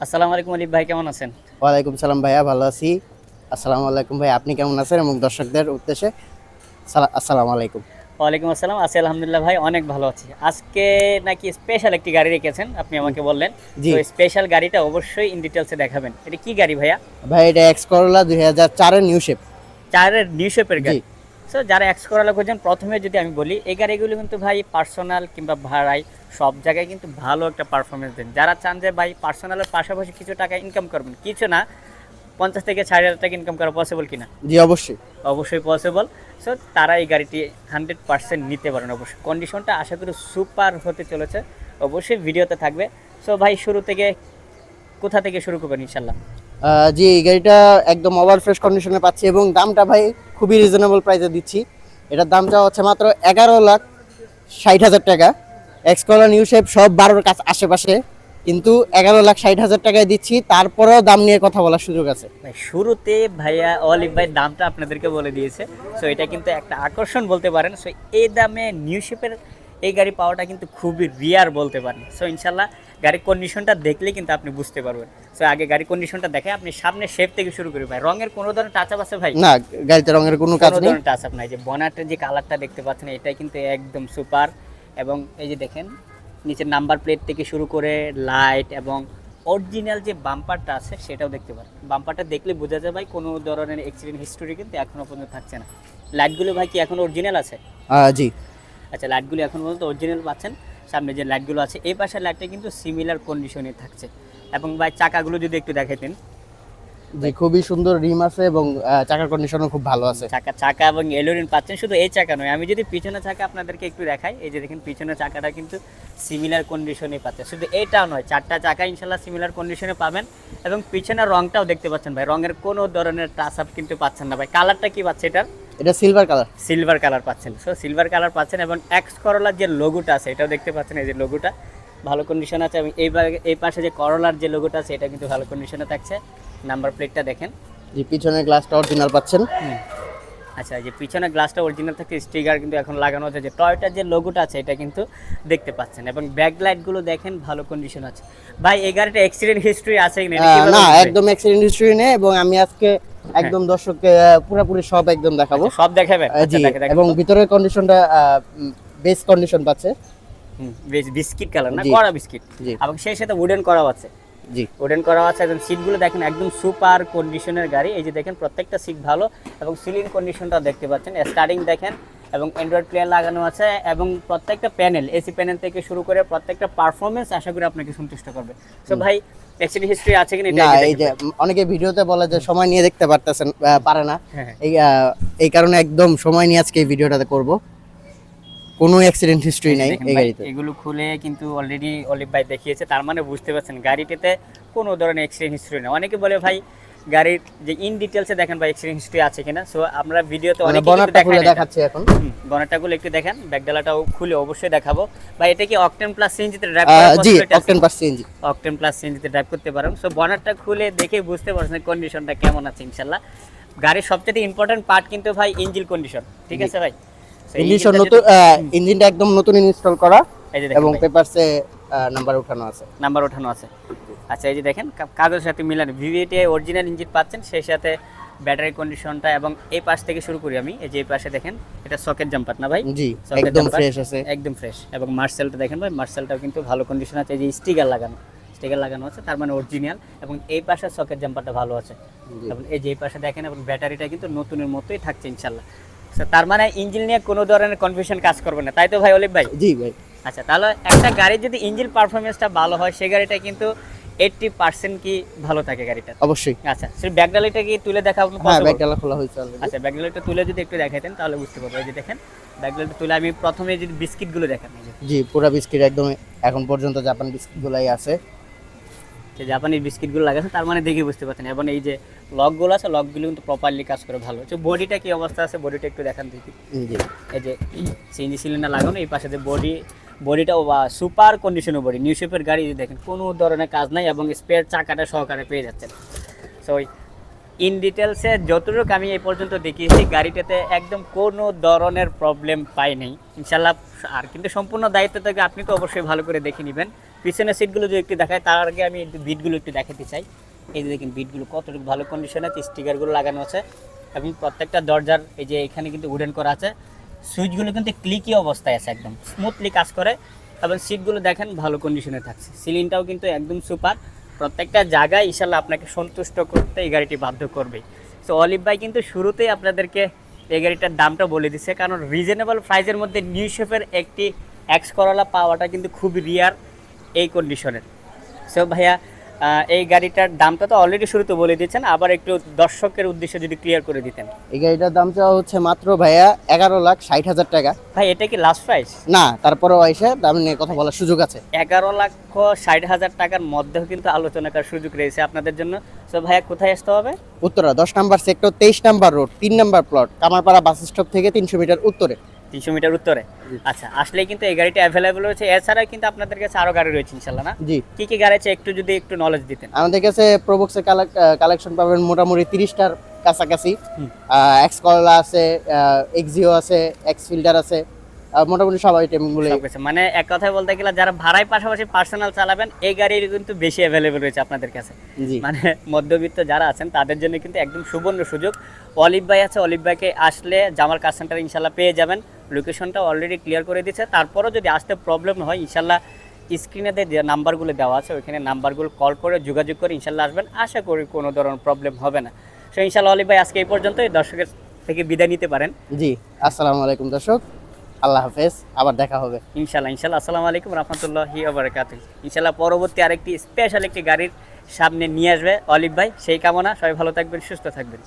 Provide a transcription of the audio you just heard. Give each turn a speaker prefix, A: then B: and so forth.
A: আসসালামু আলাইকুম আলিফ ভাই কেমন আছেন?
B: ওয়ালাইকুম সালাম ভাইয়া ভালো আছি। আসসালামু আলাইকুম ভাই আপনি কেমন আছেন এবং দর্শকদের উদ্দেশ্যে? সালা- আসসালামু আলাইকুম।
A: ওয়ালাইকুম আসসালাম আছি আলহামদুলিল্লাহ ভাই অনেক ভালো আছি। আজকে নাকি স্পেশাল একটি গাড়ি রেখেছেন আপনি আমাকে বললেন।
B: জি।
A: তো স্পেশাল গাড়িটা অবশ্যই ইন ডিটেলসে দেখাবেন। এটা কি গাড়ি ভাইয়া?
B: ভাই এটা এক্স করলা দুই হাজার চারের নিউ শেপ
A: চারের নিউ শেপের গাড়ি। সো যারা এক্স করালা করছেন প্রথমে যদি আমি বলি এই গাড়িগুলো কিন্তু ভাই পার্সোনাল কিংবা ভাড়ায় সব জায়গায় কিন্তু ভালো একটা পারফরমেন্স দেন। যারা চান যে ভাই পার্সোনালের পাশাপাশি কিছু টাকা ইনকাম করবেন কিছু না পঞ্চাশ থেকে ষাট হাজার টাকা ইনকাম করা পসিবল কিনা?
B: জি অবশ্যই।
A: অবশ্যই পসিবল সো তারা এই গাড়িটি হান্ড্রেড পার্সেন্ট নিতে পারেন অবশ্যই। কন্ডিশনটা আশা করি সুপার হতে চলেছে। অবশ্যই ভিডিওতে থাকবে। সো ভাই শুরু থেকে কোথা থেকে শুরু করবেন ইনশাল্লাহ
B: জি এই গাড়িটা একদম ওভার ফ্রেশ কন্ডিশনে পাচ্ছি এবং দামটা ভাই খুবই রিজনেবল প্রাইসে দিচ্ছি। এটার দামটা হচ্ছে মাত্র এগারো লাখ ষাট হাজার টাকা। এক্স করলা নিউ শেপ সব বারোর কাছে আশেপাশে। কিন্তু এগারো লাখ ষাট হাজার টাকায় দিচ্ছি, তারপরেও দাম নিয়ে কথা বলার সুযোগ আছে।
A: শুরুতে ভাইয়া অলিভ ভাই দামটা আপনাদেরকে বলে দিয়েছে। সো এটা কিন্তু একটা আকর্ষণ বলতে পারেন। সো এই দামে নিউ শেপের এই গাড়ি পাওয়াটা কিন্তু খুবই রিয়ার বলতে পারেন। সো ইনশাল্লাহ গাড়ির কন্ডিশনটা দেখলে কিন্তু আপনি বুঝতে পারবেন। সো আগে গাড়ির কন্ডিশনটা দেখে আপনি সামনে শেপ থেকে শুরু করি ভাই রঙের কোনো ধরনের টাচ আপ আছে ভাই?
B: না গাড়িতে রঙের কোনো কাজ নেই।
A: টাচ আপ নাই। যে বনাটের যে কালারটা দেখতে পাচ্ছেন এটা কিন্তু একদম সুপার এবং এই যে দেখেন নিচের নাম্বার প্লেট থেকে শুরু করে লাইট এবং অরিজিনাল যে বাম্পারটা আছে সেটাও দেখতে পারেন। বাম্পারটা দেখলে বোঝা যায় ভাই কোনো ধরনের অ্যাক্সিডেন্ট হিস্টোরি কিন্তু এখনও পর্যন্ত থাকছে না। লাইটগুলো ভাই কি এখন অরিজিনাল আছে?
B: জি।
A: আচ্ছা লাইটগুলো এখন পর্যন্ত অরিজিনাল পাচ্ছেন। সামনে যে লাইটগুলো আছে এই পাশের লাইটটা কিন্তু সিমিলার কন্ডিশনে থাকছে। এবং ভাই চাকাগুলো যদি একটু দেখাতেন
B: খুবই সুন্দর রিম আছে এবং চাকার কন্ডিশনও খুব ভালো আছে।
A: চাকা চাকা এবং এলোরিন পাচ্ছেন শুধু এই চাকা নয়। আমি যদি পিছনে চাকা আপনাদেরকে একটু দেখাই এই যে দেখেন পিছনে চাকাটা কিন্তু সিমিলার কন্ডিশনে পাচ্ছেন শুধু এইটাও নয় চারটা চাকা ইনশাল্লাহ সিমিলার কন্ডিশনে পাবেন এবং পিছনের রংটাও দেখতে পাচ্ছেন ভাই রঙের কোনো ধরনের টাচ আপ কিন্তু পাচ্ছেন না ভাই। কালারটা কি পাচ্ছে এটার?
B: এটা সিলভার কালার
A: সিলভার কালার পাচ্ছেন। সো সিলভার কালার পাচ্ছেন এবং এক্স করলার যে লোগোটা আছে এটাও দেখতে পাচ্ছেন এই যে লোগোটা ভালো কন্ডিশন আছে এবং এই এই পাশে যে করলার যে লোগোটা আছে এটা কিন্তু ভালো কন্ডিশনে থাকছে। নাম্বার প্লেটটা দেখেন।
B: যে পিছনের গ্লাসটা অরিজিনাল পাচ্ছেন।
A: আচ্ছা যে পিছনে গ্লাসটা অরিজিনাল থাকে স্টিকার কিন্তু এখন লাগানো হচ্ছে যে টয়টার যে লোগোটা আছে এটা কিন্তু দেখতে পাচ্ছেন এবং ব্যাক লাইটগুলো দেখেন ভালো কন্ডিশন আছে। ভাই এই গাড়িটা অ্যাক্সিডেন্ট হিস্ট্রি আছে না
B: একদম অ্যাক্সিডেন্ট হিস্ট্রি নেই এবং আমি আজকে একদম দর্শককে আহ, পুরোপুরি সব একদম দেখাবো।
A: আচ্ছা, সব দেখাবেন
B: জি
A: আচ্ছা, দেখেন
B: এবং ভিতরের কন্ডিশনটা বেস কন্ডিশন পাচ্ছে।
A: বিস্কিট কালার না? কড়া বিস্কিট।
B: জি।
A: এবং সেই সাথে উডেন করাও আছে।
B: জি।
A: উডেন করা আছে। এবং সিটগুলো দেখেন একদম সুপার কন্ডিশনের গাড়ি। এই যে দেখেন প্রত্যেকটা সিট ভালো। এবং সিলিং কন্ডিশনটা দেখতে পাচ্ছেন। স্টার্টিং দেখেন এবং অ্যান্ড্রয়েড প্লেয়ার লাগানো আছে এবং প্রত্যেকটা প্যানেল এসি প্যানেল থেকে শুরু করে প্রত্যেকটা পারফরমেন্স আশা করি আপনাকে সন্তুষ্ট করবে। তো ভাই অ্যাক্সিডেন্ট হিস্ট্রি আছে কিনা এটা
B: না এই যে অনেকে ভিডিওতে বলে যে সময় নিয়ে দেখতে পারতেছেন পারে না।
A: হ্যাঁ, হ্যাঁ।
B: এই এই কারণে একদম সময় নিয়ে আজকে এই ভিডিওটাতে করব। কোনো অ্যাক্সিডেন্ট হিস্ট্রি নাই এই গাড়িতে।
A: এগুলো খুলে কিন্তু অলরেডি অলিভ ভাই দেখিয়েছে তার মানে বুঝতে পারছেন গাড়িটিতে কোনো ধরনের অ্যাক্সিডেন্ট হিস্ট্রি নেই। অনেকে বলে ভাই গাড়ির যে ইন ডিটেলসে দেখেন ভাই অ্যাক্সিডেন্ট হিস্ট্রি আছে কিনা। সো আমরা ভিডিওতে
B: মানে
A: অনেক
B: দেখাচ্ছি এখন।
A: বনারটাগুলো একটু দেখেন ব্যাকডালাটাও খুলে অবশ্যই দেখাবো। ভাই এটা কি অকটেন প্লাস সিএনজিতে ড্রাইভ
B: আহ,
A: করার
B: জি octane per CNG
A: octane plus সিএনজিতে ড্রাইভ করতে পারেন। সো বনারটা খুলে দেখে বুঝতে পারছেন কন্ডিশনটা কেমন আছে ইনশাআল্লাহ গাড়ির সবচেয়ে ইম্পর্টেন্ট পার্ট কিন্তু ভাই ইঞ্জিন কন্ডিশন ঠিক আছে ভাই?
B: ইঞ্জিন নতুন ইঞ্জিনটা একদম নতুন ইনস্টল করা এবং পেপারসে নাম্বার উঠানো আছে।
A: নাম্বার ওঠানো আছে। আচ্ছা এই যে দেখেন কা- কাগজের সাথে মিলান ভিভিটি অরিজিনাল ইঞ্জিন পাচ্ছেন সেই সাথে ব্যাটারি কন্ডিশনটা এবং এই পাশ থেকে শুরু করি আমি। এই যে এই পাশে দেখেন এটা সকেট জাম্পার না ভাই?
B: জি একদম ফ্রেশ আছে।
A: একদম ফ্রেশ এবং মার্সেলটা দেখেন ভাই মার্সেলটাও কিন্তু ভালো কন্ডিশন আছে এই যে স্টিকার লাগানো স্টিকার লাগানো আছে তার মানে অরিজিনাল এবং এই পাশে সকেট জাম্পারটা ভালো আছে। এবং এই যে এই পাশে দেখেন এবং ব্যাটারিটা কিন্তু নতুনের মতোই থাকছে ইনশাল্লাহ তার মানে ইঞ্জিন নিয়ে কোনো ধরনের কনফিউশন কাজ করবে না। তাই তো ভাই অলিভ ভাই?
B: জি ভাই।
A: আচ্ছা তাহলে একটা গাড়ির যদি ইঞ্জিন পারফরমেন্সটা ভালো হয় সেই গাড়িটা কিন্তু এইটটি পার্সেন্ট কি ভালো থাকে গাড়িটা?
B: অবশ্যই।
A: আচ্ছা সেই ব্যাকডালিটা কি তুলে দেখাবো
B: হ্যাঁ? ব্যাগডালা খোলা হয়েছে।
A: আচ্ছা ব্যাকডালিটা তুলে যদি একটু দেখাইতেন তাহলে বুঝতে পারব। এই যে দেখেন ব্যাকডালিটা তুলে আমি প্রথমে যদি বিস্কিটগুলো দেখান
B: জি পুরা বিস্কিট একদম এখন পর্যন্ত জাপান বিস্কিট গুলাই আছে।
A: যে জাপানি বিস্কিটগুলো লাগাচ্ছে তার মানে দেখে বুঝতে পারছেন। এবং এই যে লকগুলো আছে লকগুলো কিন্তু প্রপারলি কাজ করে ভালো। হচ্ছে বডিটা কি অবস্থা আছে বডিটা একটু দেখান দেখি।
B: জি।
A: এই যে সিএনজি সিলিন্ডার লাগানো এই পাশে যে বডি বডিটাও বা সুপার কন্ডিশনের বডি। নিউ শেপের গাড়ি দেখেন, কোনো ধরনের কাজ নাই এবং স্পেয়ার চাকাটা সহকারে পেয়ে যাচ্ছেন। সো ইন ডিটেলসে যতটুকু আমি এই পর্যন্ত দেখিয়েছি, গাড়িটাতে একদম কোনো ধরনের প্রবলেম পাই নাই। ইনশাল্লাহ আর কিন্তু সম্পূর্ণ দায়িত্ব থেকে আপনি তো অবশ্যই ভালো করে দেখে নেবেন। পিছনের সিটগুলো যদি একটু দেখায় তার আগে আমি একটু বিটগুলো একটু দেখাতে চাই। এই যে দেখেন বিটগুলো কতটুকু ভালো কন্ডিশনে স্টিকারগুলো লাগানো আছে। এবং প্রত্যেকটা দরজার, এই যে এখানে কিন্তু উডেন করা আছে। সুইচগুলো কিন্তু ক্লিকি অবস্থায় আছে একদম। স্মুথলি কাজ করে এবং সিটগুলো দেখেন ভালো কন্ডিশনে থাকছে। সিলিংটাও কিন্তু একদম সুপার প্রত্যেকটা জায়গায় ইনশাল্লাহ আপনাকে সন্তুষ্ট করতে এই গাড়িটি বাধ্য করবে। সো অলিভ ভাই কিন্তু শুরুতেই আপনাদেরকে এই গাড়িটার দামটা বলে দিছে। কারণ রিজনেবল প্রাইসের মধ্যে নিউ শেপের একটি এক্স করলা পাওয়াটা কিন্তু খুবই রিয়ার এই কন্ডিশনের সো ভাইয়া এই গাড়িটার দামটা তো অলরেডি শুরুতে বলে দিচ্ছেন আবার একটু দর্শকের উদ্দেশ্যে যদি ক্লিয়ার করে দিতেন।
B: এই গাড়িটার দাম চাওয়া হচ্ছে মাত্র ভাইয়া এগারো লাখ ষাট হাজার টাকা।
A: ভাই এটা কি লাস্ট প্রাইস
B: না তারপরেও এসে দাম নিয়ে কথা বলার সুযোগ আছে।
A: এগারো লক্ষ ষাট হাজার টাকার মধ্যেও কিন্তু আলোচনা করার সুযোগ রয়েছে আপনাদের জন্য। সো ভাইয়া কোথায় আসতে হবে?
B: উত্তরা দশ নাম্বার সেক্টর তেইশ নাম্বার রোড তিন number plot Kamarpara bus stop থেকে তিনশো মিটার উত্তরে।
A: তিনশো মিটার উত্তরে? আচ্ছা আসলে কিন্তু এই গাড়িটা অ্যাভেলেবল রয়েছে। এছাড়া কিন্তু আপনাদের কাছে আরও গাড়ি রয়েছে ইনশাল্লাহ না?
B: জি।
A: কি কি গাড়ি আছে একটু যদি একটু নলেজ দিতেন?
B: আমাদের কাছে প্রোবক্সের কালেকশন পাবেন মোটামুটি তিরিশটার কাছাকাছি। এক্স করলা আছে এক্সিও আছে এক্স ফিল্টার আছে মোটামুটি সব আইটেমগুলো
A: মানে এক কথায় বলতে গেলে যারা ভাড়ায় পাশাপাশি পার্সোনাল চালাবেন এই গাড়ির কিন্তু বেশি অ্যাভেলেবল রয়েছে আপনাদের কাছে।
B: জি।
A: মানে মধ্যবিত্ত যারা আছেন তাদের জন্য কিন্তু একদম সুবর্ণ সুযোগ। অলিভ ভাই আছে অলিভ ভাইকে আসলে জামাল কার সেন্টার ইনশাল্লাহ পেয়ে যাবেন। লোকেশনটা অলরেডি ক্লিয়ার করে দিচ্ছে তারপরও যদি আসতে প্রবলেম হয় ইনশাল্লাহ স্ক্রিনে যে নাম্বারগুলো দেওয়া আছে ওইখানে নাম্বারগুলো কল করে যোগাযোগ করে ইনশাল্লাহ আসবেন। আশা করি কোনো ধরনের প্রবলেম হবে না। সো ইনশাল্লাহ অলিভ ভাই আজকে এই পর্যন্তই। দর্শকের থেকে বিদায় নিতে পারেন।
B: জি আসসালামু আলাইকুম দর্শক। আল্লাহ হাফেজ। আবার দেখা হবে।
A: ইনশাল্লাহ ইনশাল্লাহ। আসসালামু আলাইকুম রহমতুল্লাহি ওবরাকাত ইনশাল্লাহ পরবর্তী আরেকটি স্পেশাল একটি গাড়ির সামনে নিয়ে আসবে অলিভ ভাই। সেই কামনা। সবাই ভালো থাকবেন সুস্থ থাকবেন।